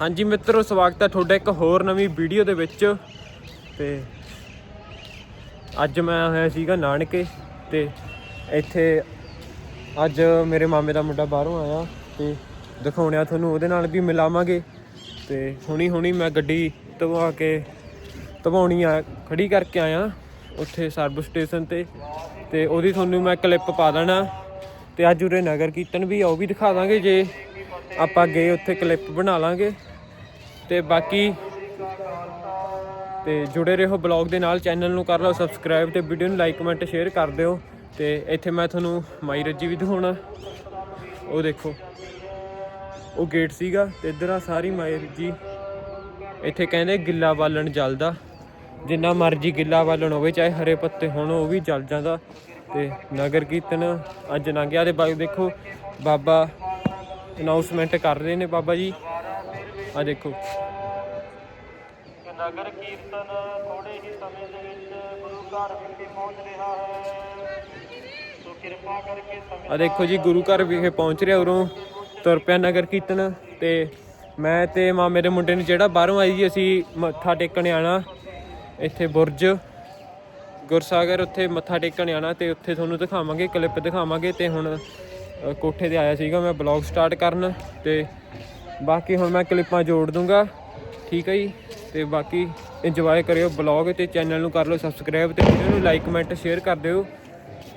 ਹਾਂਜੀ ਮਿੱਤਰੋ, ਸਵਾਗਤ ਹੈ ਤੁਹਾਡਾ ਇੱਕ ਹੋਰ ਨਵੀਂ ਵੀਡੀਓ ਦੇ ਵਿੱਚ। ਤੇ ਅੱਜ ਮੈਂ ਹੋਇਆ ਸੀਗਾ ਨਾਨਕੇ ਤੇ ਇੱਥੇ ਅੱਜ ਮੇਰੇ ਮਾਮੇ ਦਾ ਮੁੰਡਾ ਬਾਹਰੋਂ ਆਇਆ ਤੇ ਦਿਖਾਉਣਿਆ ਤੁਹਾਨੂੰ, ਉਹਦੇ ਨਾਲ ਵੀ ਮਿਲਾਵਾਂਗੇ। ਤੇ ਹੁਣੀ ਹੁਣੀ ਮੈਂ ਗੱਡੀ ਧਵਾ ਕੇ ਧਵਾਉਣੀ ਆ, ਖੜੀ ਕਰਕੇ ਆਇਆ ਉੱਥੇ ਸਰਵਿਸ ਸਟੇਸ਼ਨ ਤੇ। ਤੇ ਉਹਦੀ ਤੁਹਾਨੂੰ ਮੈਂ ਕਲਿੱਪ ਪਾ ਦੇਣਾ। ਤੇ ਅੱਜ ਉਰੇ ਨਗਰ ਕੀਰਤਨ ਵੀ ਆ, ਉਹ ਵੀ ਦਿਖਾ ਦਾਂਗੇ ਜੇ ਆਪਾਂ ਗਏ ਉੱਥੇ ਕਲਿੱਪ ਬਣਾ ਲਾਂਗੇ। ਤੇ ਬਾਕੀ ਤੇ ਜੁੜੇ ਰਹੋ ਬਲੌਗ ਦੇ ਨਾਲ ਚੈਨਲ ਨੂੰ ਕਰ ਲਓ ਸਬਸਕ੍ਰਾਈਬ ਤੇ ਵੀਡੀਓ ਨੂੰ ਲਾਈਕ ਕਮੈਂਟ ਸ਼ੇਅਰ ਕਰ ਦਿਓ। ਤੇ ਇੱਥੇ ਮੈਂ ਤੁਹਾਨੂੰ ਮਾਈ ਰੱਜੀ ਵੀ ਦਿਖਾਉਣਾ। ਉਹ ਦੇਖੋ, ਉਹ ਗੇਟ ਸੀਗਾ ਤੇ ਇੱਧਰ ਆ ਸਾਰੀ ਮਾਈ ਰੱਜੀ। ਇੱਥੇ ਕਹਿੰਦੇ ਗਿੱਲਾ ਬਾਲਣ ਜਲਦਾ। ਜਿੰਨਾ ਮਰਜ਼ੀ ਗਿੱਲਾ ਬਾਲਣ ਹੋਵੇ, ਚਾਹੇ ਹਰੇ ਪੱਤੇ ਹੋਣ, ਉਹ ਵੀ ਜਲ ਜਾਂਦਾ। ਤੇ ਨਗਰ ਕੀਰਤਨ ਅੱਜ ਲੰਘਿਆ ਦੇ ਬਾਅਦ ਦੇਖੋ, ਬਾਬਾ ਅਨਾਉਂਸਮੈਂਟ ਕਰ ਰਹੇ ਨੇ ਬਾਬਾ ਜੀ। ਆ ਦੇਖੋ। ਨਗਰ ਕੀਰਤਨ ਥੋੜੇ ਹੀ ਸਮੇਂ ਦੇ ਵਿੱਚ ਗੁਰੂ ਘਰ ਵਿਖੇ ਪਹੁੰਚ ਰਿਹਾ ਹੈ। ਸੋ ਕਿਰਪਾ ਕਰਕੇ ਸਮੇਂ ਆ ਦੇਖੋ ਜੀ ਗੁਰੂ ਘਰ ਵਿਖੇ ਪਹੁੰਚ ਰਿਹਾ ਉਰੋਂ। ਤੁਰ ਪਿਆ ਨਗਰ ਕੀਰਤਨ ਤੇ ਮੈਂ ਤੇ ਮਾਮੇ ਦੇ ਮੁੰਡੇ ਨੇ ਜਿਹੜਾ ਬਾਹਰੋਂ ਆਈ ਜੀ ਅਸੀਂ ਮੱਥਾ ਟੇਕਣ ਆਣਾ ਇੱਥੇ ਬੁਰਜ ਗੁਰਸਾਗਰ ਉੱਥੇ ਮੱਥਾ ਟੇਕਣ ਆਣਾ ਤੇ ਉੱਥੇ ਤੁਹਾਨੂੰ ਦਿਖਾਵਾਂਗੇ ਕਲਿੱਪ ਦਿਖਾਵਾਂਗੇ ਤੇ ਹੁਣ ਕੋਠੇ ਤੇ ਆਇਆ ਸੀਗਾ ਮੈਂ ਬਲੌਗ ਸਟਾਰਟ ਕਰਨ ਤੇ ਬਾਕੀ ਹੁਣ ਮੈਂ ਕਲਿੱਪਾਂ ਜੋੜ ਦੂੰਗਾ, ਠੀਕ ਹੈ ਜੀ? ਤੇ ਬਾਕੀ ਇੰਜੋਏ ਕਰਿਓ ਬਲੌਗ ਤੇ ਚੈਨਲ ਨੂੰ ਕਰ ਲਓ ਸਬਸਕ੍ਰਾਈਬ ਤੇ ਵੀਡੀਓ ਨੂੰ ਲਾਈਕ ਕਮੈਂਟ ਸ਼ੇਅਰ ਕਰ ਦਿਓ।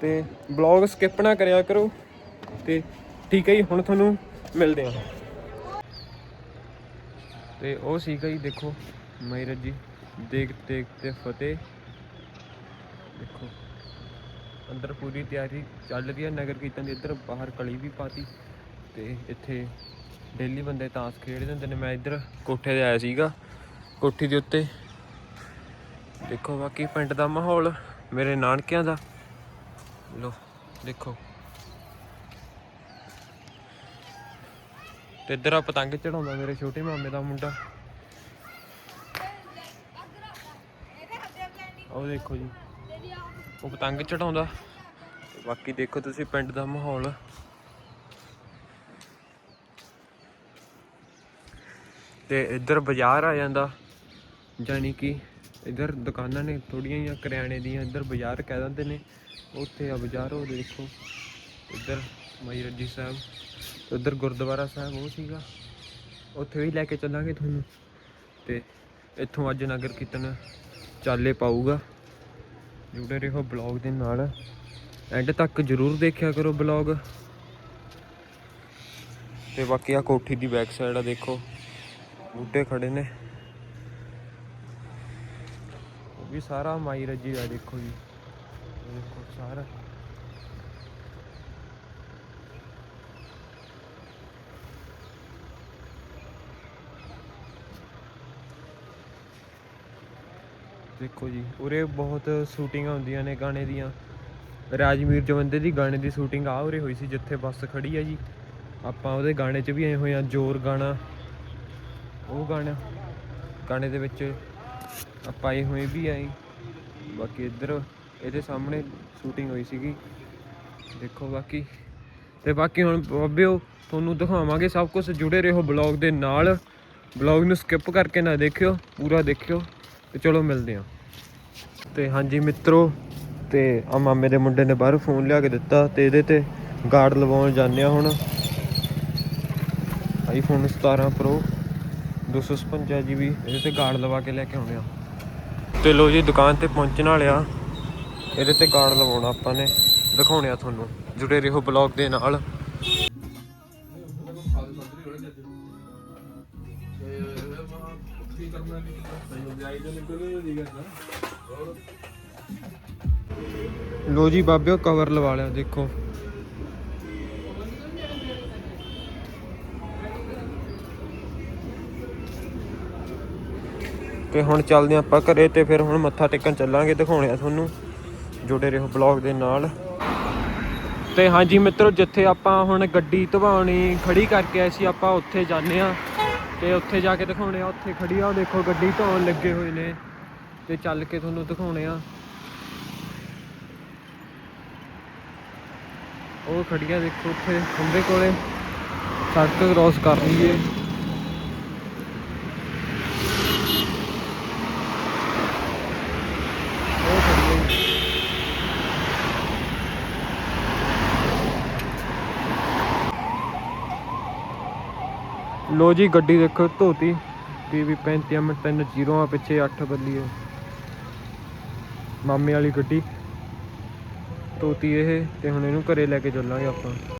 ਤੇ ਬਲੌਗ ਸਕਿਪ ਨਾ ਕਰਿਆ ਕਰੋ ਤੇ ਠੀਕ ਹੈ ਜੀ, ਹੁਣ ਤੁਹਾਨੂੰ ਮਿਲਦੇ ਹਾਂ ਤੇ ਉਹ ਸੀਗਾ ਜੀ, ਦੇਖੋ, ਮਹਿਰਜ ਜੀ ਦੇਖ ਦੇਖ ਤੇ ਫਤਿਹ। ਦੇਖੋ। ਅੰਦਰ ਪੂਰੀ ਤਿਆਰੀ ਚੱਲ ਰਹੀ ਹੈ। ਨਗਰ ਕੀਰਤਨ ਦੀ ਇੱਧਰ ਬਾਹਰ ਕਲੀ ਵੀ ਪਾਤੀ ਤੇ ਇੱਥੇ ਡੇਲੀ ਬੰਦੇ ਤਾਸ਼ ਖੇਡਦੇ ਹੁੰਦੇ ਨੇ। ਮੈਂ ਇੱਧਰ ਕੋਠੇ ਤੇ ਆਇਆ ਸੀਗਾ, ਕੋਠੀ ਦੇ ਉੱਤੇ। ਦੇਖੋ ਬਾਕੀ ਪਿੰਡ ਦਾ ਮਾਹੌਲ, ਮੇਰੇ ਨਾਨਕਿਆਂ ਦਾ। ਲੋ ਦੇਖੋ। ਤੇ ਇੱਧਰ ਆ ਪਤੰਗ ਚੜਾਉਂਦਾ ਮੇਰੇ ਛੋਟੇ ਮਾਮੇ ਦਾ ਮੁੰਡਾ। ਉਹ ਦੇਖੋ ਜੀ। ਉਹ ਪਤੰਗ ਚੜਾਉਂਦਾ। ਬਾਕੀ ਦੇਖੋ ਤੁਸੀਂ ਪਿੰਡ ਦਾ ਮਾਹੌਲ। ਤੇ ਇੱਧਰ ਬਾਜ਼ਾਰ ਆ ਜਾਂਦਾ। ਜਾਨੀ ਕਿ ਇੱਧਰ ਦੁਕਾਨਾਂ ਨੇ ਥੋੜੀਆਂ ਜਿਹੀਆਂ ਕਰਿਆਣੇ ਦੀਆਂ, ਇੱਧਰ ਬਾਜ਼ਾਰ ਕਹਿ ਦਿੰਦੇ ਨੇ। ਉੱਥੇ ਆ ਬਾਜ਼ਾਰ, ਉਹ ਦੇਖੋ। ਇੱਧਰ ਮਾਈ ਰੱਜੀ ਸਾਹਿਬ, ਉੱਧਰ ਗੁਰਦੁਆਰਾ ਸਾਹਿਬ, ਉਹ ਸੀਗਾ। ਉੱਥੇ ਵੀ ਲੈ ਕੇ ਚੱਲਾਂਗੇ ਤੁਹਾਨੂੰ। ਤੇ ਇੱਥੋਂ ਅੱਜ ਨਗਰ ਕੀਰਤਨ ਚਾਲੇ ਪਾਊਗਾ। ਜੁੜੇ ਰਹੋ ਬਲੌਗ ਦੇ ਨਾਲ। ਐਂਡ ਤੱਕ ਜਰੂਰ ਦੇਖਿਆ ਕਰੋ ਬਲੌਗ। ਤੇ ਬਾਕੀ ਆ ਕੋਠੀ ਦੀ ਬੈਕ ਸਾਈਡ ਆ ਦੇਖੋ। ਬੂਟੇ ਖੜੇ ਨੇ। ਉਹ ਵੀ ਸਾਰਾ ਮਾਈ ਰੱਜੀ ਦਾ ਦੇਖੋ ਜੀ। ਦੇਖੋ ਸਾਰਾ। ਦੇਖੋ ਜੀ, ਉਰੇ ਬਹੁਤ ਸ਼ੂਟਿੰਗਾਂ ਹੁੰਦੀਆਂ ਨੇ ਗਾਣੇ ਦੀਆਂ। ਰਾਜਵੀਰ ਜਵੰਦੇ ਦੀ ਗਾਣੇ ਦੀ ਸ਼ੂਟਿੰਗ ਆ ਉਰੇ ਹੋਈ ਸੀ, ਜਿੱਥੇ ਬੱਸ ਖੜੀ ਆ ਜੀ। ਆਪਾਂ ਉਹਦੇ ਗਾਣੇ 'ਚ ਵੀ ਆਏ ਹੋਏ ਆ, ਜ਼ੋਰ ਗਾਣਾ। ਉਹ ਗਾਣਾ, ਗਾਣੇ ਦੇ ਵਿੱਚ ਆਪਾਂ ਆਏ ਹੋਏ ਵੀ ਆਏ। ਬਾਕੀ ਇੱਧਰ ਇਹਦੇ ਸਾਹਮਣੇ ਸ਼ੂਟਿੰਗ ਹੋਈ ਸੀਗੀ। ਦੇਖੋ ਬਾਕੀ। ਤੇ ਬਾਕੀ ਹੁਣ ਬਾਬਿਓ ਤੁਹਾਨੂੰ ਦਿਖਾਵਾਂਗੇ ਸਭ ਕੁਝ ਜੁੜੇ ਰਹੋ ਬਲੌਗ ਦੇ ਨਾਲ। ਬਲੌਗ ਨੂੰ ਸਕਿਪ ਕਰਕੇ ਨਾ ਦੇਖਿਓ, ਪੂਰਾ ਦੇਖਿਓ। ਤੇ ਚਲੋ ਮਿਲਦੇ ਹਾਂ। ਤੇ ਹਾਂਜੀ ਮਿੱਤਰੋ, ਤੇ ਆ ਮਾਮੇ ਦੇ ਮੁੰਡੇ ਨੇ ਬਾਹਰ ਫੋਨ ਲਿਆ ਕੇ ਦਿੱਤਾ ਤੇ ਇਹਦੇ ਤੇ ਗਾਰਡ ਲਵਾਉਣ ਜਾਂਦੇ ਆ ਹੁਣ। ਆਈਫੋਨ 17 Pro 256 GB, ਇਹਦੇ ਤੇ ਗਾਰਡ ਲਵਾ ਕੇ ਲੈ ਕੇ ਆਉਣੇ ਆ ਤੇ ਲੋ ਜੀ, ਦੁਕਾਨ ਤੇ ਪਹੁੰਚਣ ਵਾਲੇ ਆ ਇਹਦੇ ਤੇ ਗਾਰਡ ਲਵਾਉਣਾ ਆਪਾਂ ਨੇ, ਦਿਖਾਉਣੇ ਆ ਤੁਹਾਨੂੰ ਜੁੜੇ ਰਹੋ ਬਲੌਗ ਦੇ ਨਾਲ। ਲੋ ਜੀ ਬਾਬਿਓ ਕਵਰ ਲਵਾ ਲਿਆ ਦੇਖੋ। ਤੇ ਹੁਣ ਚੱਲਦੇ ਹਾਂ ਆਪਾਂ ਘਰੇ ਤੇ ਫਿਰ ਹੁਣ ਮੱਥਾ ਟੇਕਣ ਚੱਲਾਂਗੇ ਦਿਖਾਉਣੇ ਆ ਤੁਹਾਨੂੰ। ਜੁੜੇ ਰਹੋ ਬਲੌਗ ਦੇ ਨਾਲ। ਤੇ ਹਾਂਜੀ ਮਿੱਤਰੋ ਜਿੱਥੇ ਆਪਾਂ ਹੁਣ ਗੱਡੀ ਧਵਾਉਣੀ ਖੜੀ ਕਰਕੇ ਆਏ ਸੀ ਆਪਾਂ ਉੱਥੇ ਜਾਂਦੇ ਆ ਤੇ ਉੱਥੇ ਜਾ ਕੇ ਦਿਖਾਉਣੇ ਆ, ਉੱਥੇ ਖੜੀ ਆ, ਉਹ ਦੇਖੋ ਗੱਡੀ ਧੋਣ ਲੱਗੇ ਹੋਏ ਨੇ ਤੇ ਚੱਲ ਕੇ ਤੁਹਾਨੂੰ ਦਿਖਾਉਣੇ ਆ। ਉਹ ਖੜੀਆਂ ਦੇਖੋ ਉੱਥੇ ਖੰਬੇ ਕੋਲੇ ਸੜਕ ਕ੍ਰੋਸ ਕਰ ਲਈਏ। ਲੋ ਜੀ, ਗੱਡੀ ਦੇਖੋ, ਧੋਤੀ। ਪੀਵੀ 35 ਮਿੰਟ 3 ਜ਼ੀਰੋ ਆ ਪਿੱਛੇ 8 ਬੱਲੀ ਹੈ ਮਾਮੇ ਵਾਲੀ ਗੱਡੀ। ਧੋਤੀ ਇਹ, ਤੇ ਹੁਣ ਇਹਨੂੰ ਘਰੇ ਲੈ ਕੇ ਚੱਲਾਂਗੇ ਆਪਾਂ।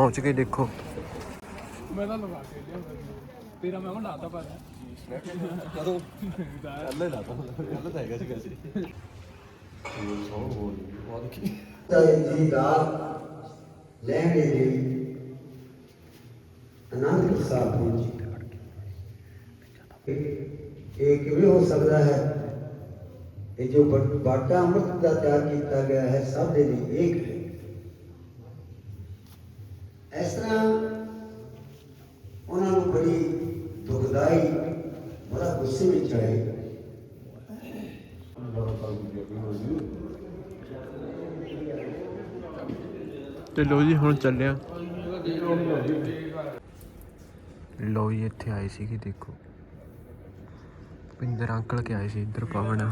ਲੋ ਜੀ ਪਹੁੰਚ ਗਏ ਦੇਖੋ ਮੈਂ ਤਾਂ ਲਗਾ ਕੇ ਲਿਆਉਂਦਾ ਤੇਰਾ ਮੈਂ ਹੁਣ ਲਾਤਾ ਪਰ ਦੀ ਰਾਤ ਲੈਣੇ ਲਈ ਅਨੰਦ ਸਾਹਿਬ ਪਹੁੰਚੀ ਇਹ ਇਹ ਕਿਵੇਂ ਹੋ ਸਕਦਾ ਹੈ ਇਹ ਜੋ ਬਟ- ਬਾਟਾ ਅੰਮ੍ਰਿਤ ਦਾ ਤਿਆਰ ਕੀਤਾ ਗਿਆ ਹੈ ਸਭ ਦੇ ਲਈ ਇੱਕ ਹੈ ਇਸ ਤਰ੍ਹਾਂ ਉਹਨਾਂ ਨੂੰ ਬੜੀ ਦੁਖਦਾਈ ਬੜਾ ਗੁੱਸੇ ਵਿੱਚ ਆਏ। ਤੇ ਲੋ ਜੀ ਹੁਣ ਚੱਲਿਆ। ਲੋ ਜੀ ਇੱਥੇ ਆਏ ਸੀਗੇ ਦੇਖੋ। ਪਿੰਦਰ ਅੰਕਲ ਕੇ ਆਏ ਸੀ ਇੱਧਰ ਪਵਨ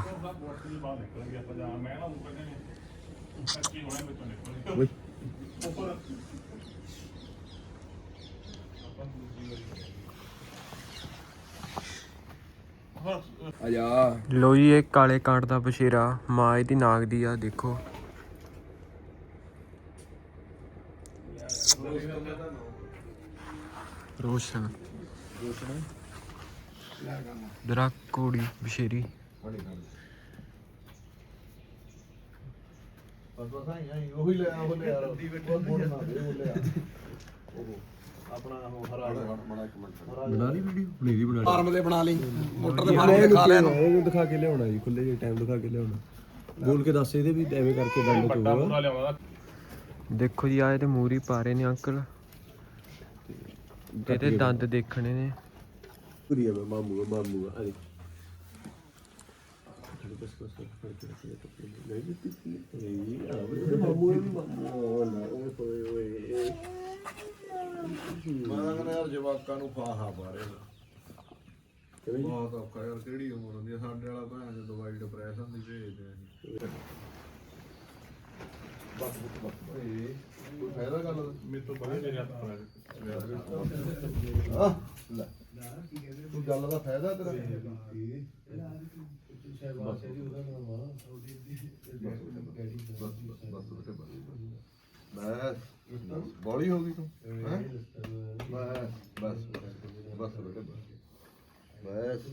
ਆਜਾ। ਲੋ ਜੀ ਇਹ ਕਾਲੇ ਕਾਂਟ ਦਾ ਬਸ਼ੇਰਾ ਮਾਂ ਇਹਦੀ ਨਾਗ ਦੀ ਆ ਦੇਖੋ। ਰੋਸ਼ਨ। ਰੋਸ਼ਨ ਦਰਾ ਕੋੜੀ ਬਸ਼ੇਰੀ ਉਹੀ ਲੈ ਉਹ ਲੈ ਯਾਰ ਉਹ ਮੋੜ ਨਾ ਦੇ ਉਹ ਲੈ ਉਹ ਆਪਣਾ ਉਹ ਹਰਾ ਬਣਾ ਇੱਕ ਮਿੰਟ। ਬਣਾ ਲਈ ਵੀਡੀਓ? ਬਣੀ ਦੀ ਬਣਾ ਫਾਰਮ ਦੇ ਬਣਾ ਲਈ। ਮੋਟਰ ਦੇ ਲਈ ਫਾਰਮ ਦਿਖਾ ਲਿਆ ਇਹਨੂੰ ਇਹਨੂੰ ਦਿਖਾ ਕੇ ਲਿਆਉਣਾ ਜੀ ਖੁੱਲੇ ਜਿਹੇ ਟਾਈਮ ਦਿਖਾ ਕੇ ਲਿਆਉਣਾ। ਬੋਲ ਕੇ ਦੱਸ ਇਹਦੇ ਵੀ ਐਵੇਂ ਕਰਕੇ ਡੰਡ ਚੋਗਾ ਦੇਖੋ ਜੀ ਆਏ ਤੇ ਮੂਰੀ ਪਾ ਰਹੇ ਨੇ ਅੰਕਲ। ਤੇ ਇਹਦੇ ਦੰਦ ਦੇਖਣੇ ਨੇ। ਕੁਰੀਆ ਮੈਂ ਮਾਮੂ ਮਾਮੂ ਆ ਅਰੇ ਬਸ ਬਸ ਫੜ ਕੇ ਰੱਖ ਲੈ ਕੱਪੜੇ। ਨਹੀਂ ਦਿੱਤੀ ਸੀ। ਇਹ ਆ ਮਾਮੂ ਮਾਮੂ ਨਾ ਓਏ ਹੋਏ ਓਏ ਮੈਂ ਕਹਿੰਦਾ ਯਾਰ ਜਵਾਕਾਂ ਨੂੰ ਫਾਹਾ ਪਾ ਰਹੇ ਨੇ ਬਹੁਤ ਔਖਾ ਯਾਰ ਕਿਹੜੀ ਉਮਰ ਹੁੰਦੀ ਆ? ਸਾਡੇ ਵਾਲਾ ਭੈਣ ਜੋ ਦਵਾਈ ਡਿਪਰੈਸ਼ਨ ਦੀ ਭੇਜਦੇ ਆ ਜੀ ਓਏ ਕੋਈ ਫਾਇਦਾ ਗੱਲ ਦਾ? ਮੇਰੇ ਤੋਂ ਬੜੇ ਮੇਰੇ ਹੱਥ ਆ ਲੈ। ਤੂੰ ਗੱਲ ਦਾ ਫਾਇਦਾ ਤੇਰਾ? ਬਸ ਬਸ ਬਸ ਬੇਟੇ ਬਸ ਬਸ। ਬੋਲੀ ਹੋ ਗਈ ਤੂੰ ਹੈਂ? ਬਸ। ਬਸ ਬਸ ਬੇਟੇ ਬਸ। ਬਸ।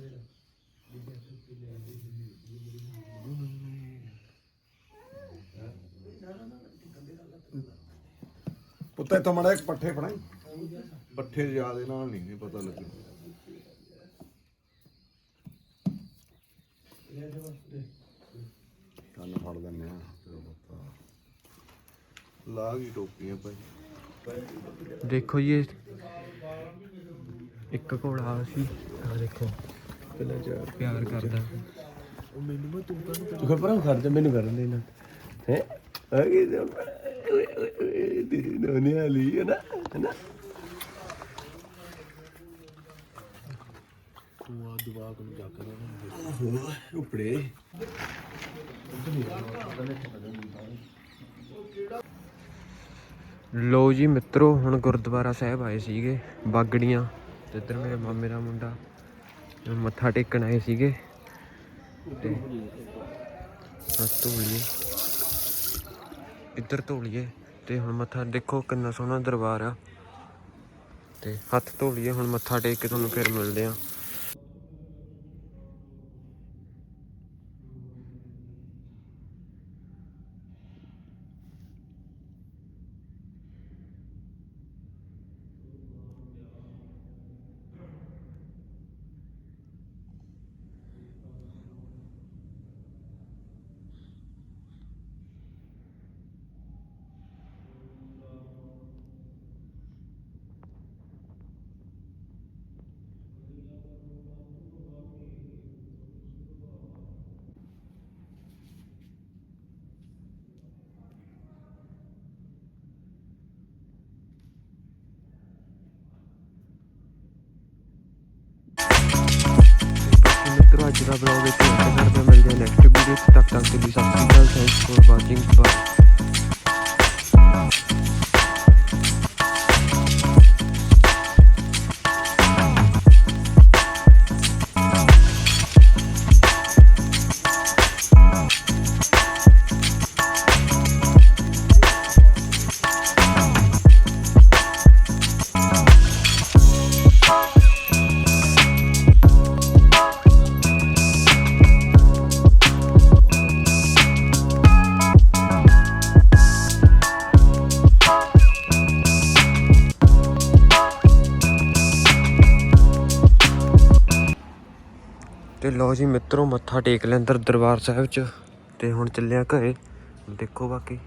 ਪੁੱਤੇ ਤੋਂ ਮੜਾ ਇੱਕ ਪੱਠੇ ਫੜਾਈ। ਪੱਠੇ ਜਿਆਦੇ ਨਾਲ ਨਹੀਂ ਨਹੀਂ ਪਤਾ ਲੱਗੂ ਕੰਨ ਫੜ ਲੈਣੇ ਆ। ਤੇਰਾ ਪਤਾ। ਲਾ ਗਈ ਟੋਪੀਆਂ ਭਾਈ। ਦੇਖੋ ਜੀ ਇਹ ਇੱਕ ਘੋੜਾ ਸੀ। ਆ ਦੇਖੋ ਪਹਿਲਾਂ ਚਾਰ ਪਿਆਰ ਕਰਦਾ। ਤੂੰ ਖਬਰਾਂ ਖੜ ਜਾ ਮੈਨੂੰ ਕਰਨ ਦੇ ਨਾ। ਹੈ? ਆ ਤੇ ਓਏ ਦੀ ਨੋਨੀ ਵਾਲੀ ਹੈ ਨਾ? ਹੈ ਨਾ? ਕੁਆ ਦੁਆ ਕੋਲ ਜਾ ਕੇ ਉਪੜੇ। ਲੋ ਜੀ ਮਿੱਤਰੋ ਹੁਣ ਗੁਰਦੁਆਰਾ ਸਾਹਿਬ ਆਏ ਸੀਗੇ ਬਾਗੜੀਆਂ। ਤੇ ਇੱਧਰ ਮੇਰੇ ਮਾਮੇ ਦਾ ਮੁੰਡਾ ਮੱਥਾ ਟੇਕਣ ਆਏ ਸੀਗੇ ਤੇ ਹੱਥ ਧੋਲੀਏ ਇੱਧਰ ਧੋਲੀਏ ਤੇ ਹੁਣ ਮੱਥਾ, ਦੇਖੋ ਕਿੰਨਾ ਸੋਹਣਾ ਦਰਬਾਰ ਆ। ਤੇ ਹੱਥ ਧੋਲੀਏ ਹੁਣ ਮੱਥਾ ਟੇਕ ਕੇ ਤੁਹਾਨੂੰ ਫਿਰ ਮਿਲਦੇ ਆ। ਅੱਜ ਦਾ ਬਲੌਗ ਇੱਥੇ ਐਂਡ ਕਰਦੇ ਮਿਲਦੇ ਨੈਕਸਟ ਵੀਡੀਓ ਤੱਕ ਤੱਕ ਦੇ ਸਤਿ ਸ਼੍ਰੀ ਅਕਾਲ ਥੈਂਕਸ ਫॉर ਵਾਚਿੰਗ ਬਾਏ ਜੀ ਮਿੱਤਰੋ, ਮੱਥਾ ਟੇਕ ਲਿਆ ਅੰਦਰ ਦਰਬਾਰ ਸਾਹਿਬ 'ਚ ਤੇ ਹੁਣ ਚੱਲਿਆ ਘਰੇ। ਦੇਖੋ ਬਾਕੀ।